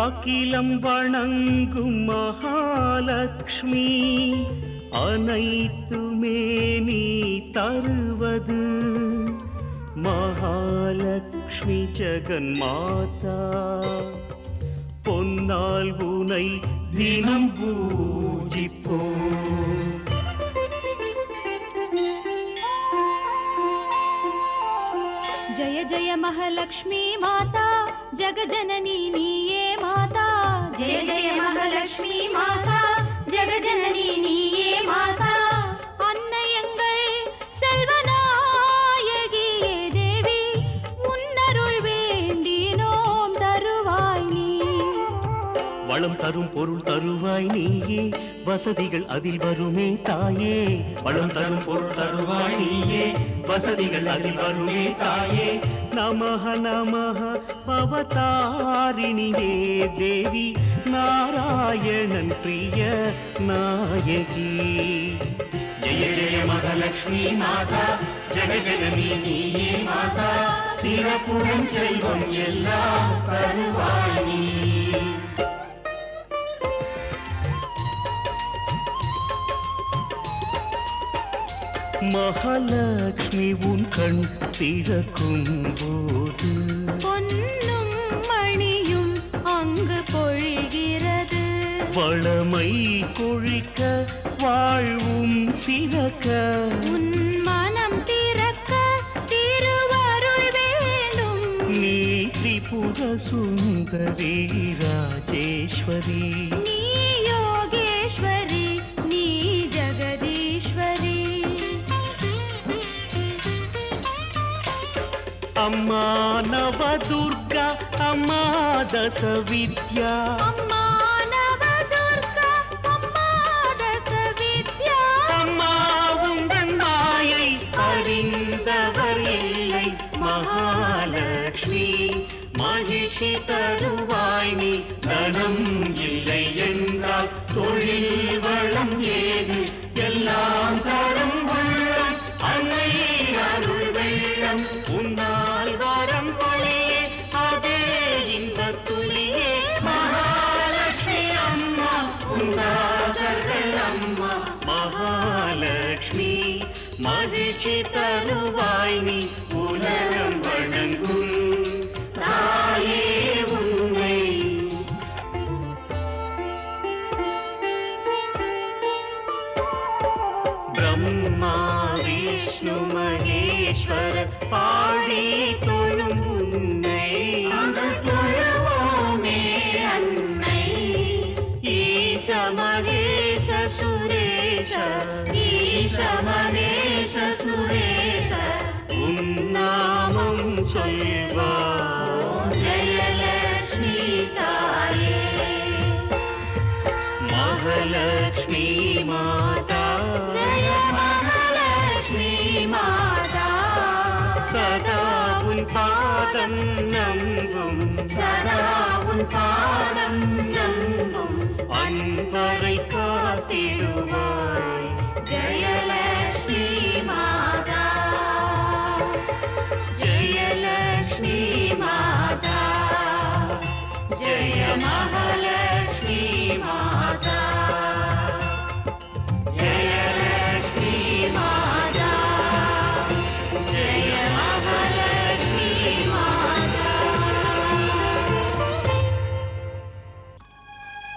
அகிலம் வணங்கும் மகாலட்சுமி அனைத்துமே நீ தருவது. மகாலட்சுமி ஜெகன் மாதா பொன்னால் உனை தினம் பூஜிப்போ. ஜய ஜய மகாலட்சுமி மாதா ஜெகஜனனி நீ. ஜெய ஜெய மகாலட்சுமி மாதா ஜெகஜனனி நீயே மாதா அன்னையங்கள் செல்வநாயகியே தேவி உன்னருள் வேண்டினோம் தருவாய் நீ வளம் தரும் பொருள் தருவாய் நீயே வசதிகள் அதில் வருமே தாயே. வளம் தரும் பொருள் தருவாய் நீயே வசதிகள் அதில் வருமே தாயே. நமஹ நமஹ அவதாரிணியே தேவி நாராயணன் பிரிய நாயகி. ஜெய ஜெய மகாலட்சுமி மாதா ஜெகஜனனி நீயே மாதா சிறப்புடன் செல்வம் எல்லாம் தருவாய். மகாலட்சுமி உன் கண் திறக்கும் போது பொன்னும் மணியும் அங்கு பொழிகிறது வளமை கொழிக்க வாழ்வும் சிறக்க. உன் மனம் திறக்க திருவருள் வேண்டும். நீ திரிபுர சுந்தரி ராஜேஸ்வரி. நீ யோகேஸ்வரி நீ ஜெகதீஸ்வரி. அம்மா நவதுர்கா அம்மா தச வித்யா அம்மா தருவாய் நீ தனம் இல்லை என்றால் தொழில் சுரேஷ. உன் நாமம் சொல்வார் ஜெயலக்ஷ்மி தாயே மகாலட்சுமி மாதா. ஜெய மகாலட்சுமி மாதா. சதா உன் பாதம் நம்பும். சதா உன் பாதம் நம்பும் அன்பரை காத்திடுவாய். ஜெயலட்சுமி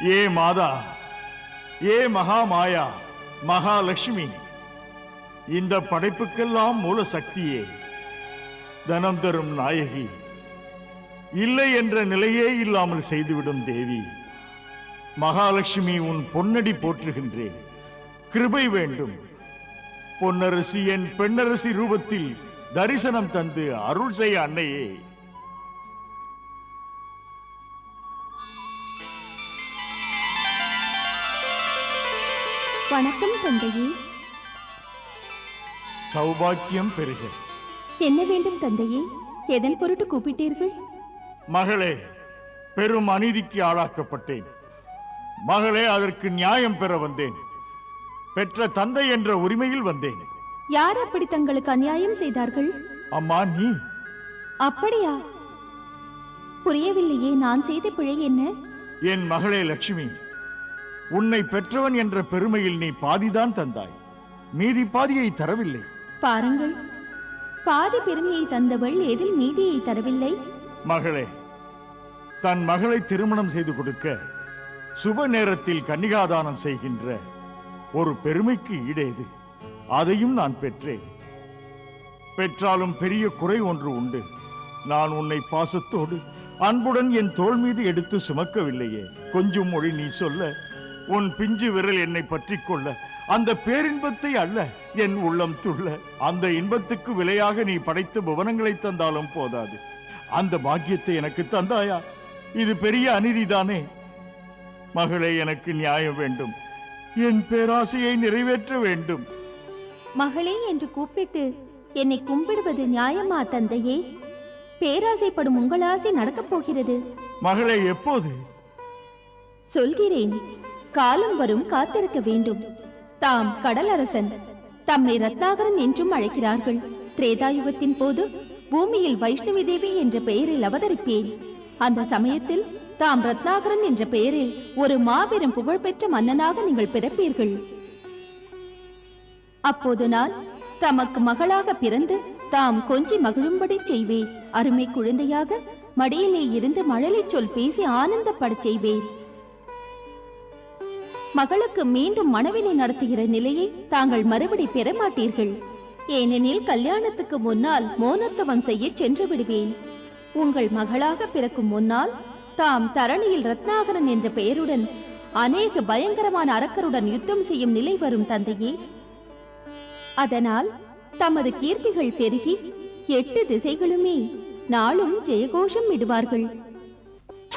ஏ மாதா ஏ மகா மாயா மகாலட்சுமி இந்த படைப்புக்கெல்லாம் மூல சக்தியே தனம் தரும் நாயகி. இல்லை என்ற நிலையே இல்லாமல் செய்துவிடும் தேவி மகாலட்சுமி உன் பொன்னடி போற்றுகின்றேன் கிருபை வேண்டும். பொன்னரசி என் பெண்ணரசி ரூபத்தில் தரிசனம் தந்து அருள் செய்ய அன்னையே. வணக்கம் தந்தையே. சௌபாக்கியம் பெறுக என்ன வேண்டும் தந்தையே? எதன் பொருட்டு கூப்பிட்டீர்கள்? மகளே பெரும் அநீதிக்கு ஆளாக்கப்பட்டேன். மகளே அதற்கு நியாயம் பெற வந்தேன். பெற்ற தந்தை என்ற உரிமையில் வந்தேன். யார் அப்படி தங்களுக்கு அநியாயம் செய்தார்கள்? அம்மா நீ. அப்படியா? புரியவில்லையே நான் செய்த பிழை என்ன? என் மகளே லட்சுமி உன்னை பெற்றவன் என்ற பெருமையில் நீ பாதிதான் தந்தாய். மீதி பாதியை தரவில்லை. பாருங்கள். பாதி பெருமையை தந்தவள் எதில் நீதியை தரவில்லை? மகளே தன் மகளை திருமணம் செய்து கொடுக்க சுப நேரத்தில் கன்னிகாதானம் செய்கின்ற ஒரு பெருமைக்கு ஈடேது. அதையும் நான் பெற்றேன். பெற்றாலும் பெரிய குறை ஒன்று உண்டு. நான் உன்னை பாசத்தோடு அன்புடன் என் தோள் மீது எடுத்து சுமக்கவில்லையே. கொஞ்சம் மொழி நீ சொல்ல. உன் பிஞ்சு விரல் என்னை பற்றிக் கொள்ள. அந்த பேரின்பத்தை அல்ல என் உள்ளம் துள்ள. அந்த இன்பத்துக்கு விலையாக நீ படைத்த புவனங்களை தந்தாலும் போதாது. அந்த பாக்கியத்தை எனக்கு தந்தாயா? இது பெரிய அநீதிதானே? மகளே எனக்கு நியாயம் வேண்டும். என் பேராசையை நிறைவேற்ற வேண்டும். மகளே என்று கூப்பிட்டு என்னை கும்பிடுவது நியாயமா தந்தையே? பேராசைப்படும் உங்கள் ஆசை நடக்கப் போகிறது. மகளே எப்போது? சொல்கிறேன். காலம் வரும் காத்திருக்க வேண்டும். தாம் கடலரசன். தம்மை ரத்னாகரன் என்றும் அழைக்கிறார்கள். திரேதாயுகத்தின் போது பூமியில் வைஷ்ணவி தேவி என்ற பெயரில் அவதரிப்பேன். அந்த சமயத்தில் தாம் ரத்னாகரன் என்ற பெயரில் ஒரு மாபெரும் புகழ்பெற்ற மன்னனாக நீங்கள் பிறப்பீர்கள். அப்போது நான் தமக்கு மகளாக பிறந்து தாம் கொஞ்சி மகிழும்படி செய்வேன். அருமை குழந்தையாக மடியிலே இருந்து மழலை சொல் பேசி ஆனந்தப்படச் செய்வேன். மகளுக்கு மீண்டும் மனவினை நடத்துகிற நிலையை தாங்கள் மறுபடி பெற மாட்டீர்கள். ஏனெனில் கல்யாணத்துக்கு முன்னால் மோனத்துவம் செய்ய சென்று விடுவேன். உங்கள் மகளாக பிறக்கும் முன்னால் தாம் தரணியில் ரத்னாகரன் என்ற பெயருடன் அநேக பயங்கரமான அரக்கருடன் யுத்தம் செய்யும் நிலை வரும் தந்தையே. அதனால் தமது கீர்த்திகள் பெருகி எட்டு திசைகளுமே நாளும் ஜெயகோஷம் விடுவார்கள்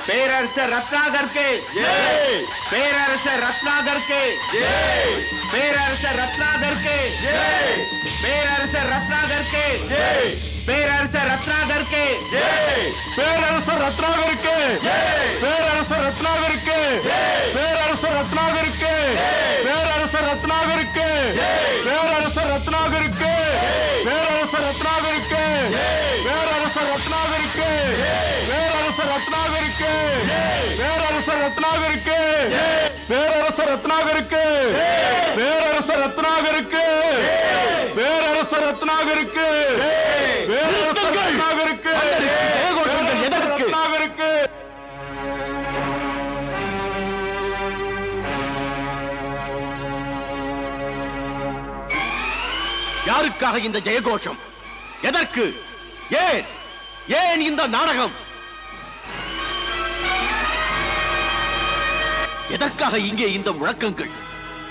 பேரரசர் ரத்னாகர்க்கு. பேரரசர் ரத்னாகர்க்கு. பேரரசர் ரத்னாகர்க்கு. பேரரசர் ரத்னாகர்க்கு. பேரரசர் ரத்னாகர்க்கு. பேரரசர் ரத்னாகருக்கு. பேரரசர் ரத்னாகருக்கு. பேரரசர் ரத்னாகருக்கு. பேரரசர் ரத்னாகருக்கு. பேரரசர் ரத்னாகருக்கு. யாருக்காக இந்த ஜெயகோஷம்? எதற்கு? ஏன்? ஏன் இந்த நாடகம்? எதற்காக இங்கே இந்த முழக்கங்கள்?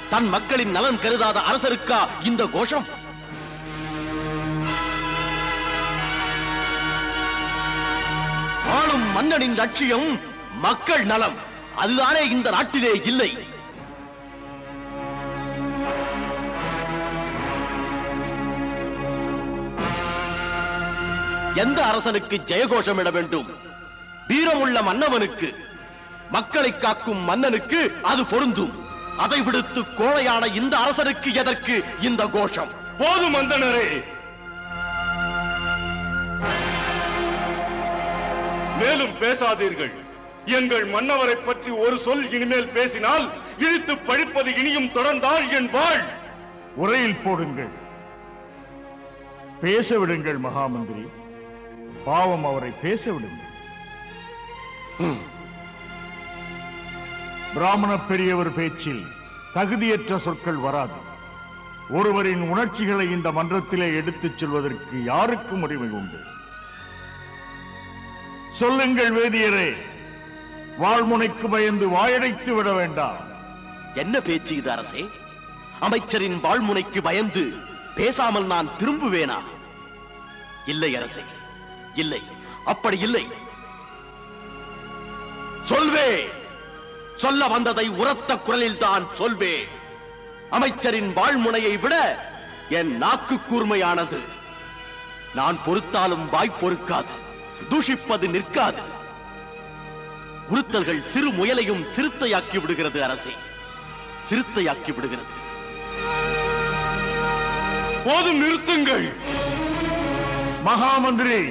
தன் மக்களின் நலன் கருதாத அரசருக்கா இந்த கோஷம்? ஆளும் மன்னனின் லட்சியம் மக்கள் நலம். அதுதானே இந்த நாட்டிலே இல்லை. எந்த அரசனுக்கு ஜெயகோஷம் இட வேண்டும்? வீரமுள்ள மன்னவனுக்கு. மக்களை காக்கும் மன்னனுக்கு அது பொருந்தும். அதை விடுத்து கோழையான இந்த அரசனுக்கு எதற்கு இந்த கோஷம்? போதும் மந்தனரே. மேலும் பேசாதீர்கள். எங்கள் மன்னவரை பற்றி ஒரு சொல் இனிமேல் பேசினால் இழுத்து பழிப்பது இனியும் தொடர்ந்தால் என் வாழ். உரையில் போடுங்கள். பேச விடுங்கள் மகாமந்திரி. பாவம் அவரை பேச விடுங்கள் பிராமண பெரியவர் பேச்சில் தகுதியற்ற சொற்கள் வராது. ஒருவரின் உணர்ச்சிகளை இந்த மன்றத்திலே எடுத்துச் செல்வதற்கு யாருக்கும் உரிமை உண்டு? சொல்லுங்கள் வேதியரே வாழ்முனைக்கு பயந்து வாயடைத்து விட வேண்டாம். என்ன பேச்சு இது அரசே? அமைச்சரின் வாழ்முனைக்கு பயந்து பேசாமல் நான் திரும்புவேனா? இல்லை அரசே இல்லை அப்படி இல்லை. சொல்வே! சொல்ல வந்ததை உரத்த குரலில் தான் சொல்வே அமைச்சரின் வாழ்முனையை விட என் நாக்கு கூர்மையானது. நான் பொறுத்தாலும் வாய் பொறுக்காது தூஷிப்பது நிற்காது. உறுத்தல்கள் சிறு முயலையும் சிறுத்தையாக்கி விடுகிறது அரசே சிறுத்தையாக்கி விடுகிறது. போதும் நிறுத்துங்கள். மகாமந்திரி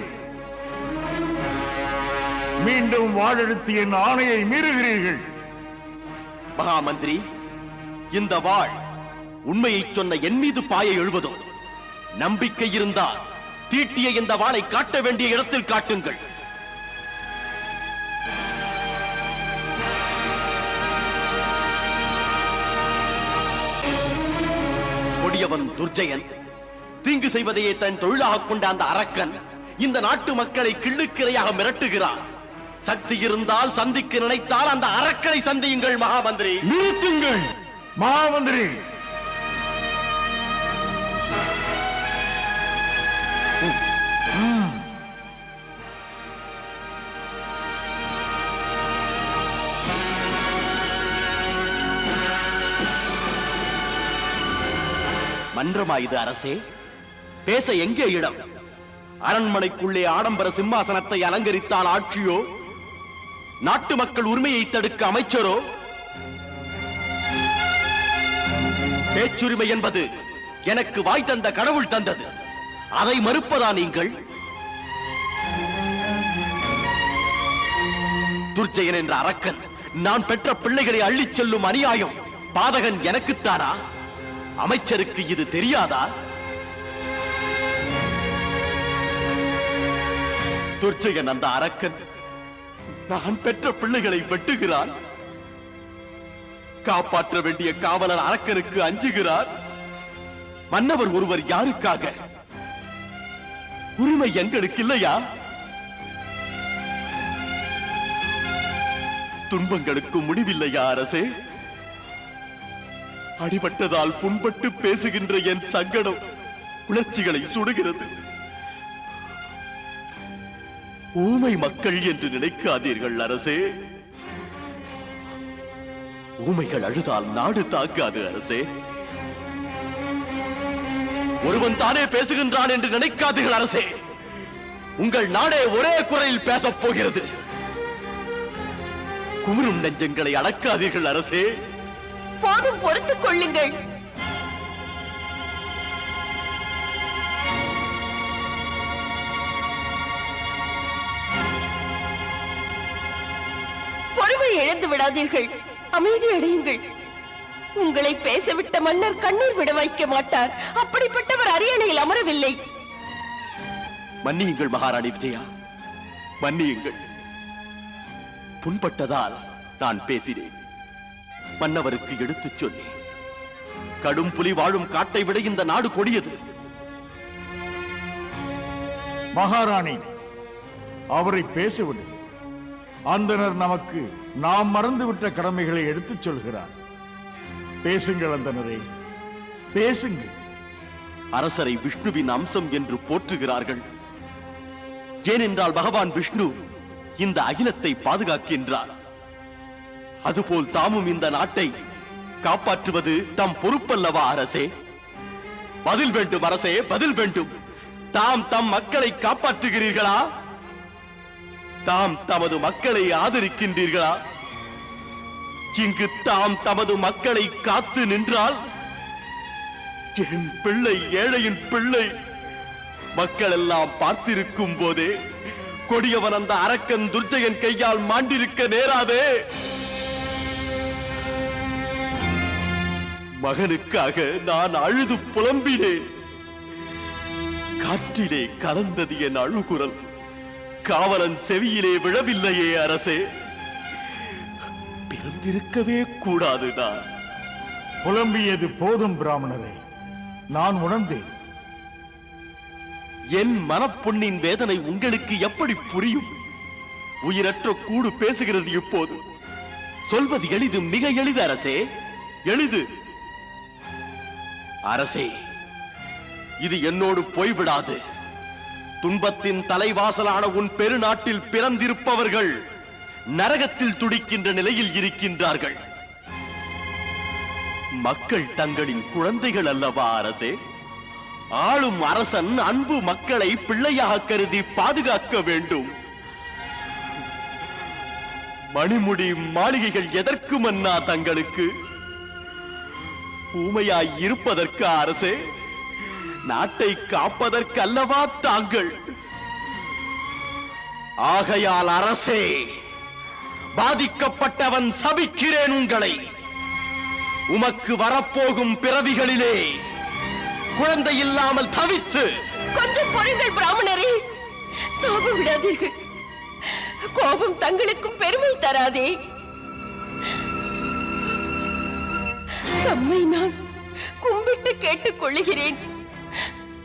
மீண்டும் வாழெடுத்து என் ஆணையை மீறுகிறீர்கள். மகாமந்திரி இந்த வாழ் உண்மையை சொன்ன என் மீது பாய எழுவதோ? நம்பிக்கை இருந்தால் தீட்டிய இந்த வாளை காட்ட வேண்டிய இடத்தில் காட்டுங்கள். கொடியவன் துர்ஜயன் தீங்கு செய்வதையே தன் தொழிலாக கொண்ட அந்த அரக்கன் இந்த நாட்டு மக்களை கிள்ளுக்கிரையாக மிரட்டுகிறான். சக்தி இருந்தால் சந்திக்க நினைத்தால் அந்த அரக்கனை சந்தியுங்கள் மகாமந்திரி. நிறுத்துங்கள் மகாமந்திரி. மன்றமா இது அரசே பேச எங்கே இடம்? அரண்மனைக்குள்ளே ஆடம்பர சிம்மாசனத்தை அலங்கரித்தால் ஆட்சியோ? நாட்டு மக்கள் உரிமையை தடுக்க அமைச்சரோ? பேச்சுரிமை என்பது எனக்கு வாய் தந்த கடவுள் தந்தது. அதை மறுப்பதா நீங்கள்? துர்ஜயன் என்ற அரக்கன் நான் பெற்ற பிள்ளைகளை அள்ளிச் செல்லும் அநியாயம் பாதகன் எனக்குத்தானா அமைச்சருக்கு இது தெரியாதா? துர்ஜயன் அந்த அரக்கன் நான் பெற்ற பிள்ளைகளை வெட்டுகிறார். காப்பாற்ற வேண்டிய காவலர் அரக்கனுக்கு அஞ்சுகிறார். மன்னவர் ஒருவர் யாருக்காக? உரிமை எங்களுக்கு இல்லையா? துன்பங்களுக்கு முடிவில்லையா அரசே? அடிபட்டதால் புண்பட்டு பேசுகின்ற என் சங்கடம் உணர்ச்சிகளை சுடுகிறது. ஊமை மக்கள் என்று நினைக்காதீர்கள் அரசே. ஊமைகள் அழுதால் நாடு தாக்காது அரசே. ஒருவன் தானே பேசுகின்றான் என்று நினைக்காதீர்கள் அரசே. உங்கள் நாடே ஒரே குரலில் பேசப் போகிறது. குமுறும் நெஞ்சங்களை அடக்காதீர்கள் அரசே. போதும் பொறுத்துக் கொள்ளுங்கள். இழந்து விடாதீர்கள். அமைதி அடையுங்கள். உங்களை பேசவிட்ட மன்னர் கண்ணீர் விட வைக்க மாட்டார். அப்படிப்பட்டவர் அரியணையில் அமரவில்லை. மன்னியுங்கள் மகாராணி விஜயா. மன்னியுங்கள். புண்பட்டதால் நான் பேசினேன். மன்னவருக்கு எடுத்துச் சொன்னேன். கடும் புலி வாழும் காட்டை விட இந்த நாடு கொடியது. மகாராணி அவரை பேசவிடு அந்தனர் நமக்கு நாம் மறந்துவிட்ட கடமைகளை எடுத்துச் சொல்கிறார். பேசுங்கள் அந்தனரே பேசுங்கள். அரசரை விஷ்ணுவின் அம்சம் என்று போற்றுகிறார்கள். ஏனென்றால் பகவான் விஷ்ணு இந்த அகிலத்தை பாதுகாக்கின்றார். அதுபோல் தாமும் இந்த நாட்டை காப்பாற்றுவது தம் பொறுப்பல்லவா அரசே? பதில் வேண்டும் அரசே பதில் வேண்டும். தாம் தம் மக்களை காப்பாற்றுகிறீர்களா? தாம் தமது மக்களை ஆதரிக்கின்றீர்களா? இங்கு தாம் தமது மக்களை காத்து நின்றால் என் பிள்ளை ஏழையின் பிள்ளை மக்கள் எல்லாம் பார்த்திருக்கும் போதே கொடியவன் அந்த அரக்கன் துர்ஜயன் கையால் மாண்டிருக்க நேராதே. மகனுக்காக நான் அழுது புலம்பினேன். காற்றிலே கலந்தது என் அழுகுரல். காவலன் செவியிலே விழவில்லையே அரசே. பிறந்திருக்கவே கூடாது நான். புலம்பியது போதும் பிராமணரே நான் உணர்ந்தேன். என் மனப்பொன்னின் வேதனை உங்களுக்கு எப்படி புரியும்? உயிரற்ற கூடு பேசுகிறது இப்போது. சொல்வது எளிது மிக எளிது அரசே. எளிது. அரசே இது என்னோடு போய்விடாது. துன்பத்தின் தலைவாசலான உன் பெருநாட்டில் பிறந்திருப்பவர்கள் நரகத்தில் துடிக்கின்ற நிலையில் இருக்கின்றார்கள். மக்கள் தங்களின் குழந்தைகள் அல்லவா அரசே? ஆளும் அரசன் அன்பு மக்களை பிள்ளையாக கருதி பாதுகாக்க வேண்டும். மணிமுடி மாளிகைகள் எதற்கு மன்னா தங்களுக்கு? ஊமையாய் இருப்பதற்கு அரசே? நாட்டை காப்பதற்கல்லவா தாங்கள்? ஆகையால் அரசே பாதிக்கப்பட்டவன் சபிக்கிறேன் உங்களை. உமக்கு வரப்போகும் பிறவிகளிலே குழந்தை இல்லாமல் தவித்து கொஞ்சம் பொறுங்கள் பிராமணரே. சாபம் விடாதீர்கள். கோபம் தங்களுக்கும் பெருமை தராதே. தம்மை நான் கும்பிட்டு கேட்டுக் கொள்ளுகிறேன்.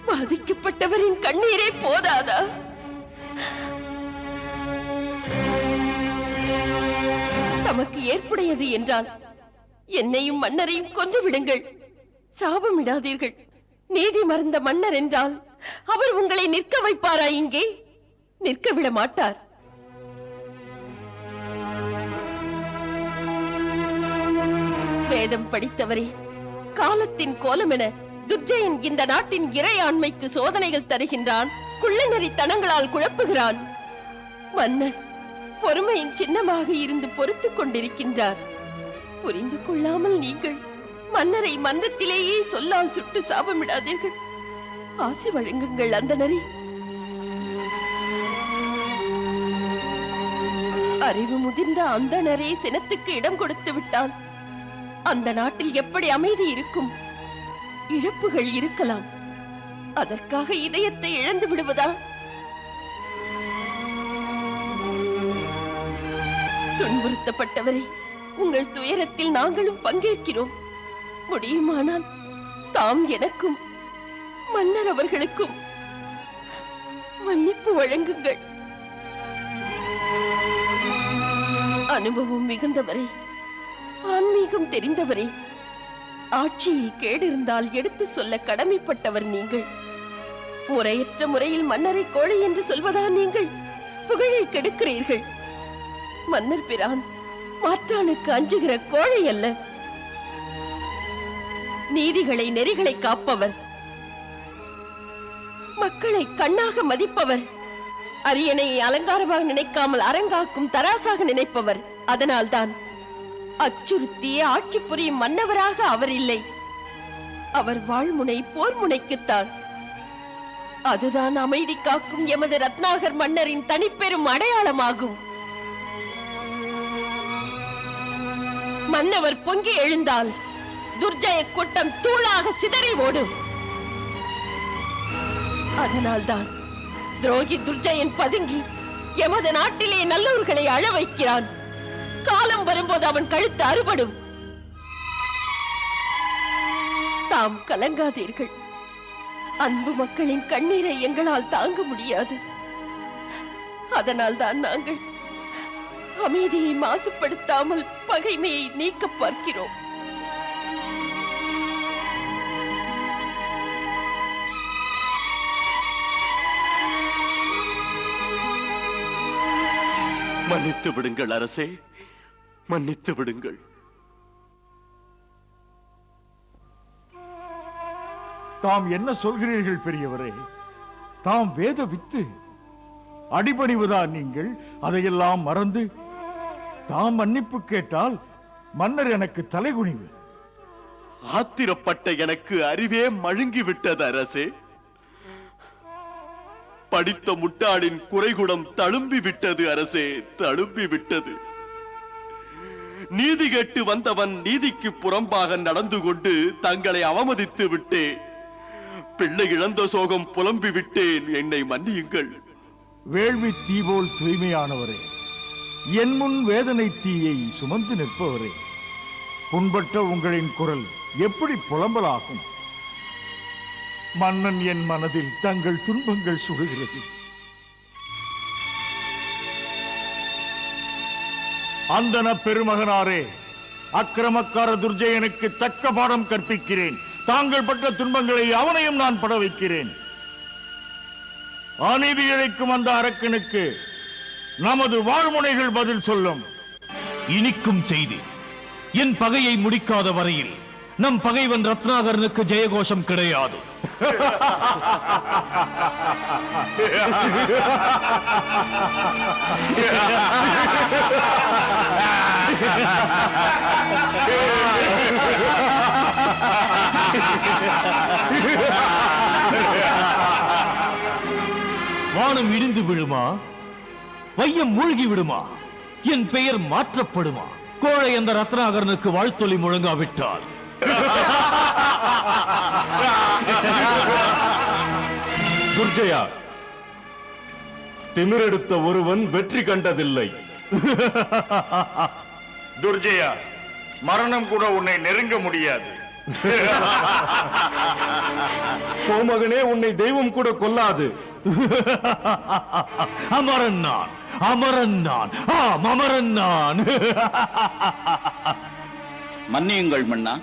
பாதிக்கப்பட்டவரின் கண்ணீரே போதாதா? தமக்கு ஏற்புடையது என்றால் என்னையும் மன்னரையும் கொன்று விடுங்கள். சாபமிடாதீர்கள் நீதி மறந்த மன்னர் என்றால் அவர் உங்களை நிற்க வைப்பாரா இங்கே? நிற்க விட மாட்டார். வேதம் படித்தவரே காலத்தின் கோலம் என துர்ஜயன் இந்த நாட்டின் இறையாண்மைக்கு சோதனைகள் தருகின்றான். குள்ளநெறி தனங்களால் குழப்புகிறான். மன்னர் பொறுமையின் சின்னமாக இருந்து பொறுத்துக் கொண்டிருக்கின்றார். புரிந்து கொள்ளாமல் நீங்கள் மன்னரை மன்றத்திலேயே சொல்லால் சுட்டு சாபமிடாதீர்கள். ஆசி வழங்குங்கள் அந்த நரி அறிவு முதிர்ந்த அந்த நரே சினத்துக்கு இடம் கொடுத்து விட்டால் அந்த நாட்டில் எப்படி அமைதி இருக்கும்? இழப்புகள் இருக்கலாம். அதற்காக இதயத்தை இழந்து விடுவதா? துன்புறுத்தப்பட்டவரே உங்கள் துயரத்தில் நாங்களும் பங்கேற்கிறோம். முடியுமானால் தாம் எனக்கும் மன்னர் அவர்களுக்கும் மன்னிப்பு வழங்குங்கள். அனுபவம் மிகுந்தவரை ஆன்மீகம் தெரிந்தவரே ஆட்சியில் கேடிருந்தால் எடுத்து சொல்ல கடமைப்பட்டவர் நீங்கள். முறையற்ற முறையில் மன்னரை கோழை என்று சொல்வதா நீங்கள்? புகழை கெடுக்கிறீர்கள். மன்னர் பிரான் மாற்றானுக்கு அஞ்சுகிற கோழை அல்ல. நீதிகளை நெறிகளை காப்பவர். மக்களை கண்ணாக மதிப்பவர். அரியணையை அலங்காரமாக நினைக்காமல் அரங்காக்கும் தராசாக நினைப்பவர். அதனால்தான் அச்சுறுத்தியே ஆட்சி புரியும் மன்னவராக அவர் இல்லை. அவர் வாழ்முனை போர் முனைக்குத்தான் அதுதான் அமைதி காக்கும் எமது ரத்னாகர் மன்னரின் தனிப்பெரும் அடையாளமாகும். மன்னவர் பொங்கி எழுந்தால் துர்ஜய கூட்டம் தூளாக சிதறி ஓடும். அதனால்தான் துரோகி துர்ஜயன் பதுங்கி எமது நாட்டிலே நல்லவர்களை அழ வைக்கிறான். காலம் வரும்போது அவன் கழுத்து அறுபடும். தாம் கலங்காதீர்கள். அன்பு மக்களின் கண்ணீரை எங்களால் தாங்க முடியாது. அதனால் தான் நாங்கள் அமைதியை மாசுபடுத்தாமல் பகைமையை நீக்க பார்க்கிறோம். மன்னித்து விடுங்கள் அரசே. மன்னித்து விடுங்கள். தாம் என்ன சொல்கிறீர்கள் பெரியவரே? தாம் வேத வித்து அடிபணிவதா நீங்கள்? அதையெல்லாம் மறந்து தாம் மன்னிப்பு கேட்டால் மன்னர் எனக்கு தலைகுனிவு. ஆத்திரப்பட்ட எனக்கு அறிவே மழுங்கி விட்டது அரசே. படித்த முட்டாளின் குறைகுடம் தழும்பி விட்டது அரசே தழும்பி விட்டது நீதி கேட்டு வந்தவன் நீதிக்கு புறம்பாக நடந்து கொண்டு தங்களை அவமதித்து விட்டேன். பிள்ளை இழந்த சோகம் புலம்பி விட்டேன். என்னை மன்னியுங்கள். வேள்வி தீபோல் தூய்மையானவரே என் முன் வேதனை தீயை சுமந்து நிற்பவரே புண்பட்ட உங்களின் குரல் எப்படி புலம்பலாகும்? மன்னன் என் மனதில் தங்கள் துன்பங்கள் சுடுகிறது. அந்தன பெருமகனாரே அக்கிரமக்கார துர்ஜயனுக்கு தக்க பாடம் கற்பிக்கிறேன். தாங்கள் பட்ட துன்பங்களை அவனையும் நான் பட வைக்கிறேன் அநீதி இழைக்கும் அந்த அரக்கனுக்கு நமது வாழ்முனைகள் பதில் சொல்லும். இனிக்கும் செய்தி என் பகையை முடிக்காத வரையில் நம் பகைவன் ரத்னாகரனுக்கு ஜெயகோஷம் கிடையாது. வானம் இடிந்து விழுமா? வையம் மூழ்கி விடுமா? என் பெயர் மாற்றப்படுமா? கோழை அந்த ரத்னாகரனுக்கு வாழ்த்தொலி முழங்காவிட்டால். துர்ஜயா திமிரெடுத்த ஒருவன் வெற்றி கண்டதில்லை. துர்ஜயா மரணம் கூட உன்னை நெருங்க முடியாது. கோமகனே உன்னை தெய்வம் கூட கொல்லாது. அமரன் நான் அமரன் நான் ஆம் அமரன் நான். மன்னியுங்கள் மன்னா.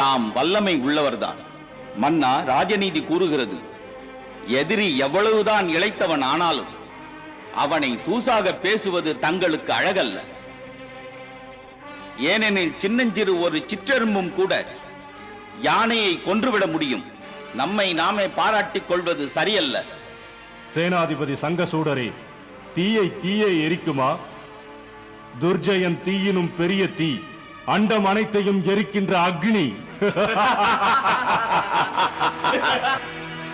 தாம் வல்லமை உள்ளவர்தான். மன்னா ராஜநீதி கூறுகிறது எதிரி எவ்வளவுதான் இளைத்தவன் ஆனாலும் அவனை தூசாக பேசுவது தங்களுக்கு அழகல்ல. ஏனெனில் சின்னஞ்சிறு ஒரு சிற்றெரும்பும் கூட யானையை கொன்றுவிட முடியும். நம்மை நாமே பாராட்டிக் கொள்வது சரியல்ல. சேனாதிபதி சங்கசூடரே தீயை தீயை எரிக்குமா? துர்ஜயன் தீயினும் பெரிய தீ அண்டம் அனைத்தையும் எரிக்கின்ற அக்னி.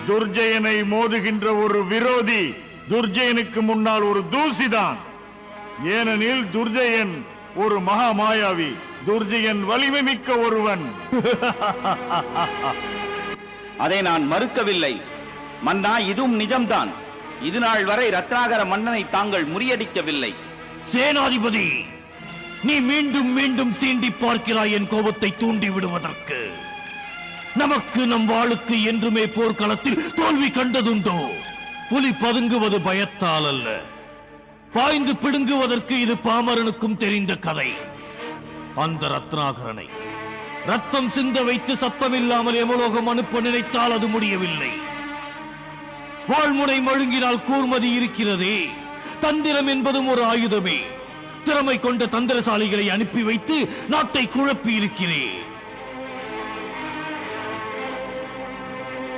துர்ஜயனை மோதுகின்ற ஒரு விரோதி துர்ஜயனுக்கு முன்னால் ஒரு தூசிதான். ஏனெனில் துர்ஜயன் ஒரு மகா மாயாவி துர்ஜயன் வலிமை மிக்க ஒருவன். அதை நான் மறுக்கவில்லை. மன்னா இதுவும் நிஜம்தான். இது நாள் வரை ரத்னாகர மன்னனை தாங்கள் முறியடிக்கவில்லை. சேனாதிபதி! நீ மீண்டும் மீண்டும் சீண்டி பார்க்கிறாய் என் கோபத்தை தூண்டி விடுவதற்கு. நமக்கு நம் வாளுக்கு என்றுமே போர்க்களத்தில் தோல்வி கண்டதுண்டோ? புலி பதுங்குவது பயத்தால் அல்ல. பாய்ந்து பிடுங்குவதற்கு இது பாமரனுக்கும் தெரிந்த கதை. அந்த ரத்னாகரனை. ரத்தம் சிந்த வைத்து சத்தமில்லாமல் எமலோகம் அனுப்ப நினைத்தால் அது முடியவில்லை. வாழ்முனை மழுங்கினால் கூர்மதி இருக்கிறதே. தந்திரம் என்பதும் ஒரு ஆயுதமே. திறமை கொண்ட தந்திரசாலிகளை அனுப்பி வைத்து நாட்டை குழப்பி இருக்கிறேன்.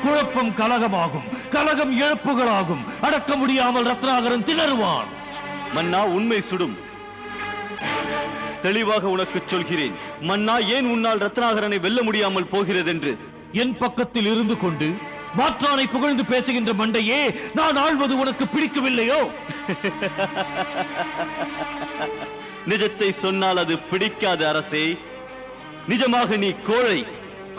குழப்பம் கலகமாகும். கலகம் இழப்புகளாகும். அடக்க முடியாமல் ரத்னாகரன் திணறுவான். மன்னா உண்மை சுடும். தெளிவாக உனக்கு சொல்கிறேன். மன்னா ஏன் உன்னால் ரத்னாகரனை வெல்ல முடியாமல் போகிறதென்று? என் பக்கத்தில் இருந்து கொண்டு மாற்றானை புகழ்ந்து பேசுகின்ற மண்டையே நான் ஆள்வது உனக்கு பிடிக்கவில்லையோ? நிஜத்தை சொன்னால் அது பிடிக்காது அரசே. நிஜமாக நீ கோழை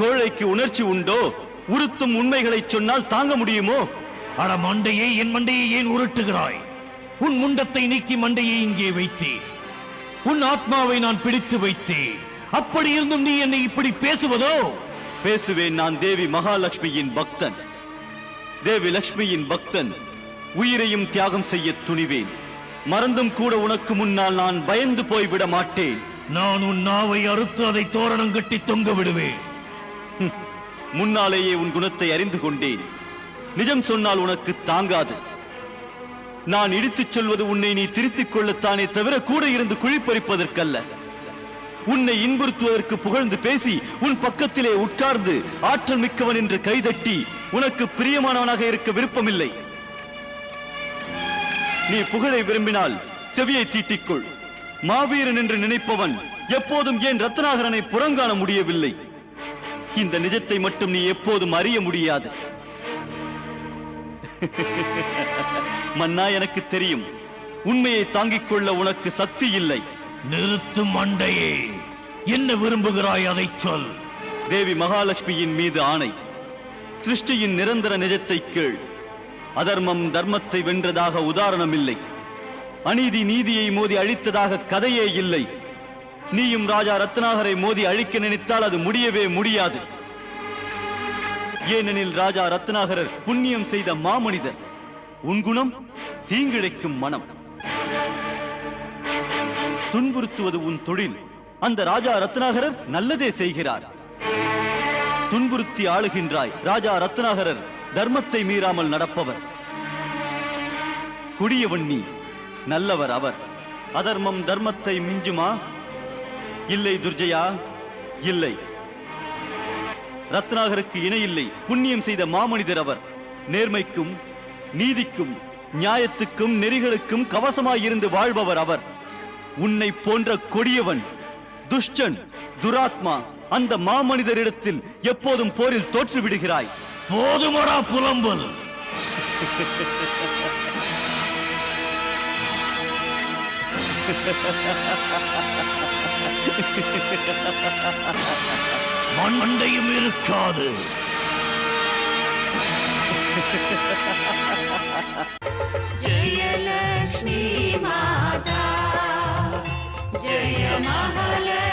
கோழைக்கு உணர்ச்சி உண்டோ? உறுத்தும் உண்மைகளை சொன்னால் தாங்க முடியுமோ? அட மண்டையே என் மண்டையை ஏன் உருட்டுகிறாய்? உன் முண்டத்தை நீக்கி மண்டையை இங்கே வைத்தேன் உன் ஆத்மாவை நான் பிடித்து வைத்தேன் அப்படி இருந்தும் நீ என்னை இப்படி பேசுவதோ? பேசுவேன் நான் தேவி மகாலட்சுமியின் பக்தன். தேவி லட்சுமியின் பக்தன் உயிரையும் தியாகம் செய்ய துணிவேன். மறந்தும் கூட உனக்கு முன்னால் நான் பயந்து போய்விட மாட்டேன். நான் உன் நாவை அறுத்து அதை தோரணம் கட்டி தொங்க விடுவேன். முன்னாலேயே உன் குணத்தை அறிந்து கொண்டேன். நிஜம் சொன்னால் உனக்கு தாங்காது. நான் இடித்துச் சொல்வது உன்னை நீ திருத்திக் கொள்ளத்தானே தவிர கூட இருந்து குழிப்பறிப்பதற்கல்ல. உன்னை இன்புறுத்துவதற்கு புகழ்ந்து பேசி உன் பக்கத்திலே உட்கார்ந்து ஆற்றல் மிக்கவன் என்று கைதட்டி உனக்கு பிரியமானவனாக இருக்க விருப்பமில்லை. நீ புகழை விரும்பினால் செவியை தீட்டிக்கொள். மாவீரன் என்று நினைப்பவன் எப்போதும் ஏன் ரத்னாகரனை புறங்காண முடியவில்லை? இந்த நிஜத்தை மட்டும் நீ எப்போதும் அறிய முடியாது. மன்னா எனக்கு தெரியும். உண்மையை தாங்கிக் கொள்ள உனக்கு சக்தி இல்லை. நிறுத்தும் மண்டையே என்ன விரும்புகிறாய் அதை சொல். தேவி மகாலட்சுமியின் மீது ஆணை. சிருஷ்டியின் நிரந்தர நிஜத்தை கேள். அதர்மம் தர்மத்தை வென்றதாக உதாரணம் இல்லை அநீதி நீதியை மோதி அழித்ததாக கதையே இல்லை. நீயும் ராஜா ரத்னாகரை மோதி அழிக்க நினைத்தால் அது முடியவே முடியாது. ஏனெனில் ராஜா ரத்னாகரர் புண்ணியம் செய்த மாமனிதர். உன் குணம் தீங்கிழைக்கும் மனம். துன்புறுத்துவது உன் தொழில். அந்த ராஜா ரத்னாகரர் நல்லதே செய்கிறார். துன்புறுத்தி ஆளுகின்றாய் ராஜா ரத்னாகரர் தர்மத்தை மீறாமல் நடப்பவர். குடியவன் நீ நல்லவர் அவர். அதர்மம் தர்மத்தை மிஞ்சுமா? இல்லை துர்ஜயா இல்லை. ரத்னாகருக்கு இணையில்லை புண்ணியம் செய்த மாமனிதர் அவர். நேர்மைக்கும் நீதிக்கும் நியாயத்துக்கும் நெறிகளுக்கும் கவசமாயிருந்து வாழ்பவர் அவர். உன்னை போன்ற கொடியவன் துஷ்டன் துராத்மா அந்த மாமனிதரிடத்தில் எப்போதும் போரில் தோற்று விடுகிறாய். போதுமடா புலம்பல். மண்டையும் இருக்காது. ஜெயலக்ஷ்மி. Jaya Mahalaya